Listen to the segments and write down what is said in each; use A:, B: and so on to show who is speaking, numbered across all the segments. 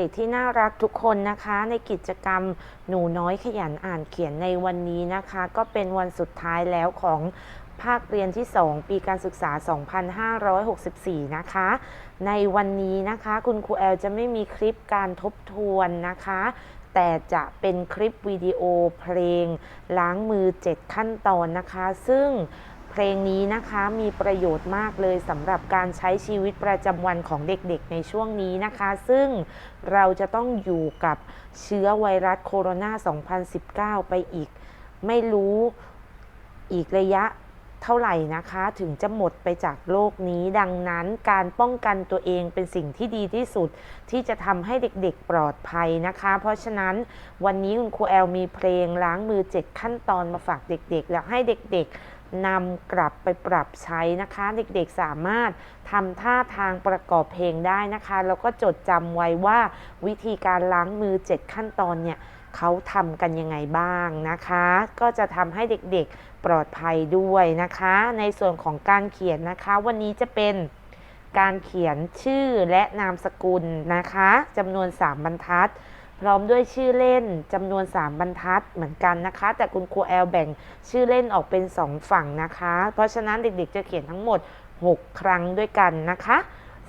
A: ด็กๆที่น่ารักทุกคนนะคะ ในกิจกรรมหนูน้อยขยันอ่านเขียนในวันนี้นะคะ ก็เป็นวันสุดท้ายแล้วของภาคเรียนที่ 2 ปีการศึกษา 2564 นะคะ ในวันนี้นะคะ คุณครูแอลจะไม่มีคลิปการทบทวนนะคะ แต่จะเป็นคลิปวิดีโอเพลง ล้างมือ 7 ขั้นตอนนะคะ ซึ่ง เพลงนี้นะคะมีประโยชน์มากเลยสำหรับการใช้ชีวิตประจำวันของเด็กๆ ในช่วงนี้นะคะ ซึ่งเราจะต้องอยู่กับเชื้อไวรัสโคโรนา 2019 ไปอีก ไม่รู้อีกระยะเท่าไหร่นะคะ ถึงจะหมดไปจากโลกนี้ ดังนั้นการป้องกันตัวเองเป็นสิ่งที่ดีที่สุด ที่จะทำให้เด็กๆปลอดภัยนะคะ เพราะฉะนั้นวันนี้คุณครูแอลมีเพลงล้างมือ 7 ขั้นตอนมาฝากเด็กๆ และให้เด็กๆ นำกลับไปปรับใช้นะคะ เด็กๆสามารถทำท่าทางประกอบเพลงได้นะคะ แล้วก็จดจำไว้ว่าวิธีการล้างมือ 7 ขั้นตอนเนี่ยเขาทำกันยังไงบ้างนะคะ ก็จะทำให้เด็กๆปลอดภัยด้วยนะคะ ในส่วนของการเขียนนะคะ วันนี้จะเป็นการเขียนชื่อและนามสกุลนะคะจำนวน 3 บรรทัด พร้อมด้วยชื่อเล่นจำนวน 3 บรรทัดเหมือนกันนะคะ แต่คุณครูแอลแบ่งชื่อเล่นออกเป็น 2 ฝั่งนะคะ เพราะฉะนั้นเด็กๆจะเขียนทั้งหมด 6 ครั้งด้วยกันนะคะ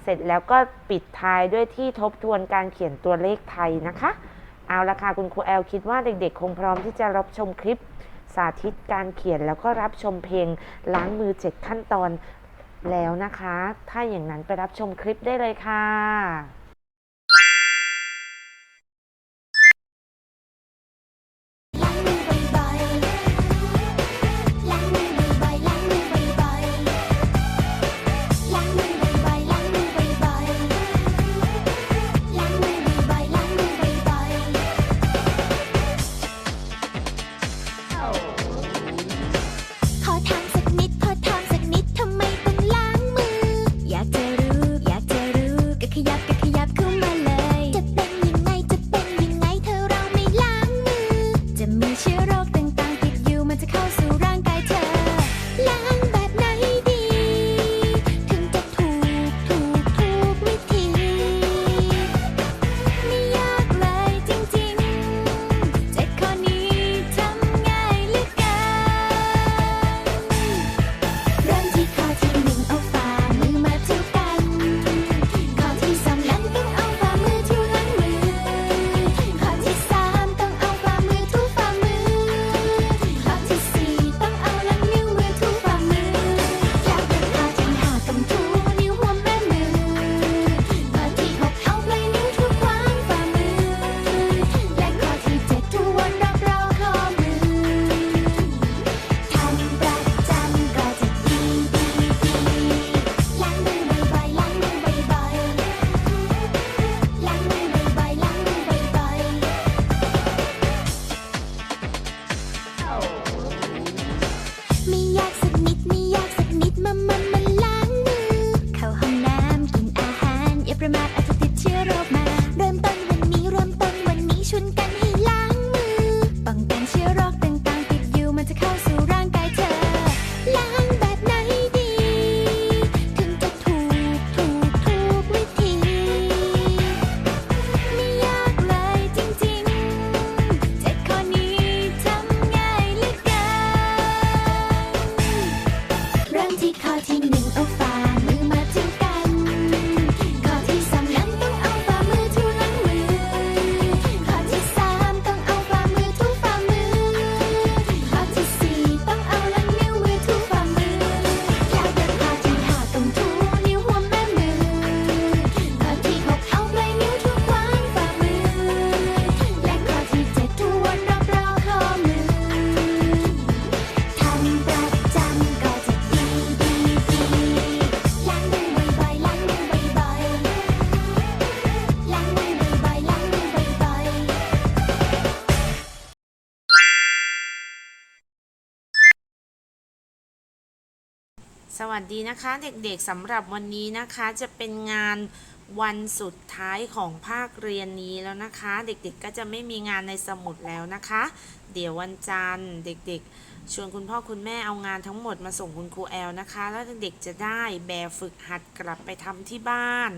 A: เสร็จแล้วก็ปิดท้ายด้วยที่ทบทวนการเขียนตัวเลขไทยนะคะ เอาละค่ะคุณครูแอลคิดว่าเด็กๆ คงพร้อมที่จะรับชมคลิปสาธิตการเขียนแล้วก็รับชมเพลงล้างมือ 7 ขั้นตอนแล้วนะคะ ถ้าอย่างนั้นไปรับชมคลิปได้เลยค่ะ
B: วัสดีนะคะเด็กๆสำ
A: หรับวันนี้นะคะจะเป็นงานวันสุดท้ายของภาคเรียนนี้แล้วนะคะ เด็กๆก็จะไม่มีงานในสมุดแล้วนะคะ เดี๋ยววันจันทร์เด็กๆ ชวนคุณพ่อคุณแม่เอางานทั้งหมดมาส่งคุณครูแอลนะคะ แล้วเด็กๆจะได้แบบฝึกหัดกลับไปทำที่บ้าน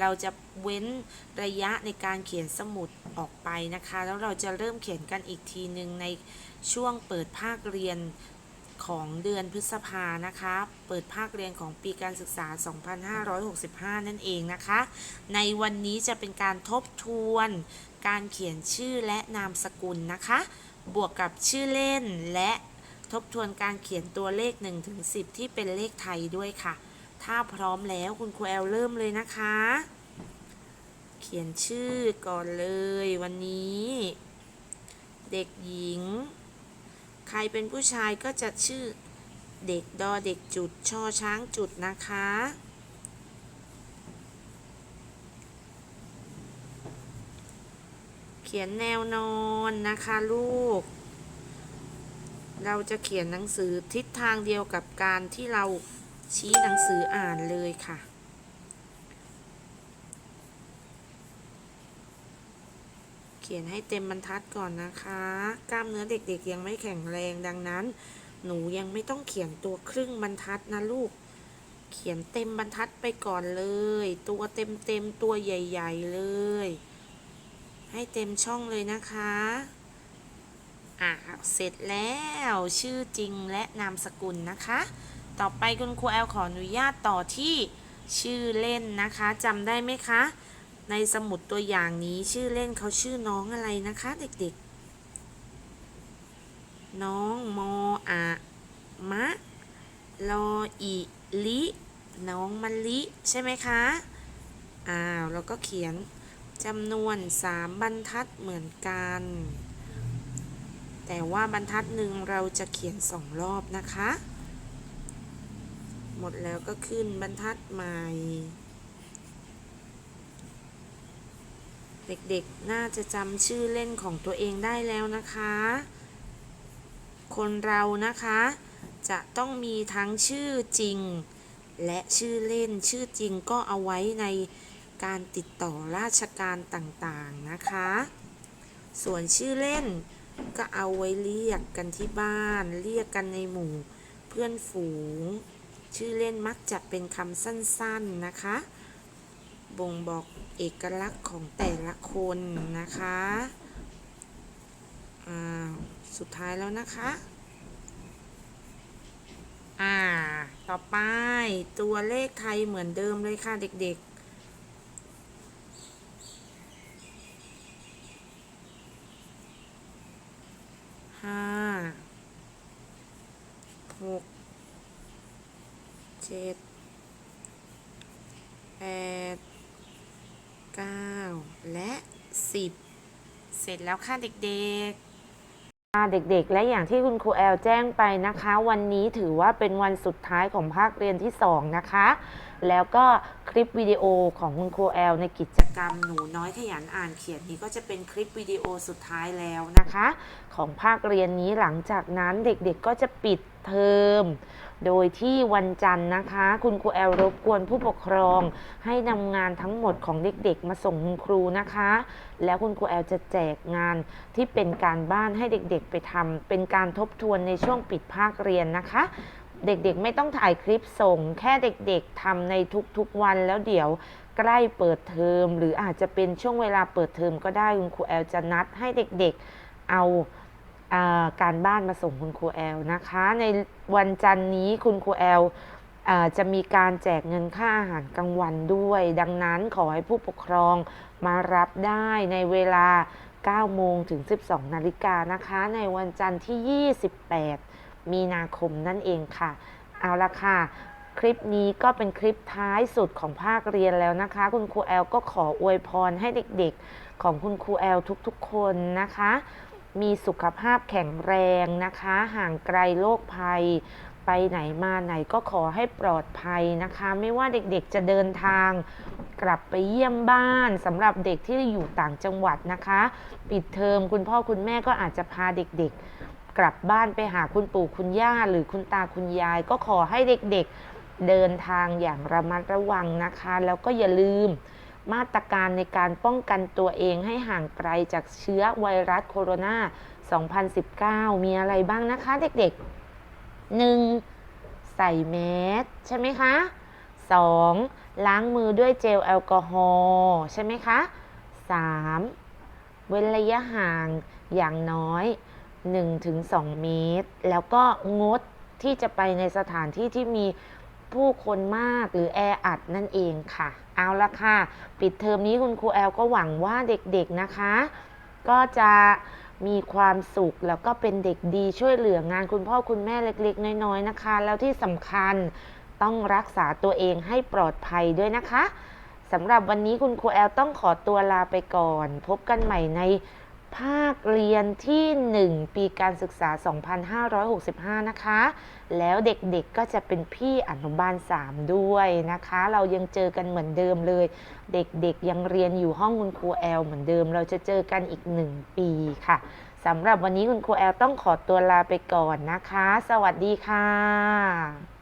A: เราจะเว้นระยะในการเขียนสมุดออกไปนะคะ แล้วเราจะเริ่มเขียนกันอีกทีหนึ่งในช่วงเปิดภาคเรียน ของเดือนพฤษภานะคะ เปิดภาคเรียนของปีการศึกษา 2565 นั่นเองนะคะ ในวันนี้จะเป็นการทบทวน การเขียนชื่อและนามสกุลนะคะ บวกกับชื่อเล่นและทบทวนการเขียนตัวเลข1ถึง10 ที่เป็นเลขไทยด้วยค่ะ ถ้าพร้อมแล้วคุณครูแอลเริ่มเลยนะคะ เขียนชื่อก่อนเลยวันนี้ เด็กหญิง ใครเป็นผู้ชายก็จะชื่อเด็กดอเด็กจุดชอช้างจุดนะคะ เขียนแนวนอนนะคะลูก เราจะเขียนหนังสือทิศทางเดียวกับการที่เราชี้หนังสืออ่านเลยค่ะ ขียนให้เต็มบรรทัดก่อนนะคะ กล้ามเนื้อเด็กๆยังไม่แข็งแรงดังนั้น หนูยังไม่ต้องเขียนตัวครึ่งบรรทัดนะลูก เขียนเต็มบรรทัดไปก่อนเลย ตัวเต็มๆตัวใหญ่ ๆเลย ให้เต็มช่องเลยนะคะอะเสร็จแล้วชื่อจริงและนามสกุลนะคะ ต่อไปคุณครูแอลขออนุญาตต่อที่ชื่อเล่นนะคะจำได้ไหมคะ ในสมุดตัวอย่างนี้ชื่อเล่นเขาชื่อน้องอะไรนะคะ เด็กๆ น้องมออะ มะลออิลิน้องมะลิ ใช่ไหมคะ อ้าวแล้วก็เขียนจำนวนสามบรรทัดเหมือนกัน แต่ว่าบรรทัดหนึ่งเราจะเขียนสองรอบนะคะ หมดแล้วก็ขึ้นบรรทัดใหม่ เด็กๆ น่าจะจำชื่อเล่นของตัวเองได้แล้วนะคะ คนเรานะคะ จะต้องมีทั้งชื่อจริง และชื่อเล่น ชื่อจริงก็เอาไว้ในการติดต่อราชการต่างๆนะคะ ส่วนชื่อเล่นก็เอาไว้เรียกกันที่บ้าน เรียกกันในหมู่เพื่อนฝูง ชื่อเล่นมักจะเป็นคำสั้นๆนะคะ บ่งบอกเอกลักษณ์ของแต่ละคนนะคะอ่าสุดท้ายแล้วนะคะ อ่า ต่อไปตัวเลขไทยเหมือนเดิมเลยค่ะเด็กๆห้าหกเจ็ดแปด 9 และ 10 เสร็จแล้วค่ะเด็กๆค่ะเด็กๆ และอย่างที่คุณครูแอลแจ้งไปนะคะ วันนี้ถือว่าเป็นวันสุดท้ายของภาคเรียนที่ 2 นะคะ แล้วก็คลิปวิดีโอของคุณครูแอลในกิจกรรมหนูน้อยขยันอ่านเขียนนี้ก็จะเป็นคลิปวิดีโอสุดท้ายแล้วนะคะ ของภาคเรียนนี้หลังจากนั้นเด็กๆก็จะปิด เทอม โดยที่วันจันทร์นะคะ คุณครูแอลรบกวนผู้ปกครอง ให้นำงานทั้งหมดของเด็กๆ มาส่งคุณครูนะคะ แล้วคุณครูแอลจะแจกงานที่เป็นการบ้านให้เด็กๆ ไปทำเป็นการทบทวนในช่วงปิดภาคเรียนนะคะ เด็กๆ ไม่ต้องถ่ายคลิปส่ง แค่เด็กๆทำในทุกๆวันแล้วเดี๋ยวใกล้เปิดเทอมหรืออาจจะเป็นช่วงเวลาเปิดเทอมก็ได้คุณครูแอลจะนัดให้เด็กๆเอาอ่า การบ้านมาส่งคุณครูแอลนะคะ ในวันจันทร์นี้คุณครูแอลจะมีการแจกเงินค่าอาหารกลางวันด้วย ดังนั้นขอให้ผู้ปกครองมารับได้ในเวลา 9 โมงถึง 12 นาฬิกานะคะ ในวันจันทร์ที่ 28 มีนาคมนั่นเองค่ะ เอาละค่ะ คลิปนี้ก็เป็นคลิปท้ายสุดของภาคเรียนแล้วนะคะ คุณครูแอลก็ขออวยพรให้เด็กๆ ของคุณครูแอลทุกๆ คนนะคะ มีสุขภาพแข็งแรงนะคะ ห่างไกลโรคภัย ไปไหนมาไหนก็ขอให้ปลอดภัยนะคะ ไม่ว่าเด็กๆจะเดินทางกลับไปเยี่ยมบ้านสำหรับเด็กที่อยู่ต่างจังหวัดนะคะ ปิดเทอมคุณพ่อคุณแม่ก็อาจจะพาเด็กๆ กลับบ้านไปหาคุณปู่คุณย่า หรือคุณตาคุณยาย ก็ขอให้เด็กๆเดินทางอย่างระมัดระวังนะคะ แล้วก็อย่าลืม มาตรการในการป้องกันตัวเองให้ห่างไกลจากเชื้อไวรัสโคโรนา 2019 มีอะไรบ้างนะคะเด็กๆ 1. ใส่แมสใช่ไหมคะ 2. ล้างมือด้วยเจลแอลกอฮอล์ใช่ไหมคะ 3. เว้นระยะห่างอย่างน้อย 1-2 เมตร แล้วก็งดที่จะไปในสถานที่ที่มี ผู้คนมากหรือแออัดนั่นเองค่ะ เอาละค่ะ ปิดเทอมนี้คุณครูแอลก็หวังว่าเด็กๆนะคะ ก็จะมีความสุขแล้วก็เป็นเด็กดีช่วยเหลืองานคุณพ่อคุณแม่เล็กๆ น้อยๆนะคะ แล้วที่สำคัญต้องรักษาตัวเองให้ปลอดภัยด้วยนะคะสำหรับวันนี้คุณครูแอลต้องขอตัวลาไปก่อน พบกันใหม่ใน ภาคเรียนที่ 1 ปีการศึกษา 2565 นะคะ แล้วเด็กๆก็จะเป็นพี่อนุบาล 3 ด้วยนะคะ เรายังเจอกันเหมือนเดิมเลย เด็กๆยังเรียนอยู่ห้องคุณครูแอลเหมือนเดิม เราจะเจอกันอีก 1 ปีค่ะสำหรับวันนี้คุณครูแอลต้องขอตัวลาไปก่อนนะคะ สวัสดีค่ะ